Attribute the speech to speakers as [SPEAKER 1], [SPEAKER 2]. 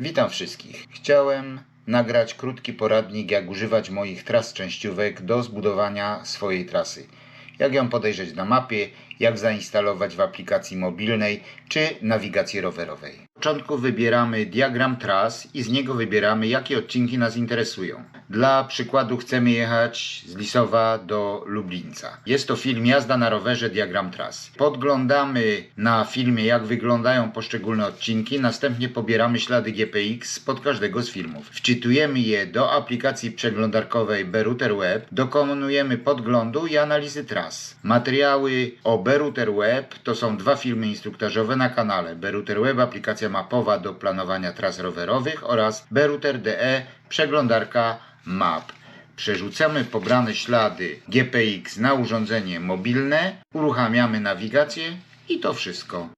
[SPEAKER 1] Witam wszystkich. Chciałem nagrać krótki poradnik, jak używać moich tras częściówek do zbudowania swojej trasy. Jak ją podejrzeć na mapie, jak zainstalować w aplikacji mobilnej czy nawigacji rowerowej. Na początku wybieramy diagram tras i z niego wybieramy, jakie odcinki nas interesują. Dla przykładu chcemy jechać z Lisowa do Lublińca. Jest to film Jazda na rowerze, diagram tras. Podglądamy na filmie, jak wyglądają poszczególne odcinki, następnie pobieramy ślady GPX spod każdego z filmów. Wczytujemy je do aplikacji przeglądarkowej Berouter Web, dokonujemy podglądu i analizy tras. Materiały o Berouter Web to są dwa filmy instruktażowe na kanale Berouter Web, aplikacja mapowa do planowania tras rowerowych oraz Berouter.de, przeglądarka map. Przerzucamy pobrane ślady GPX na urządzenie mobilne, uruchamiamy nawigację i to wszystko.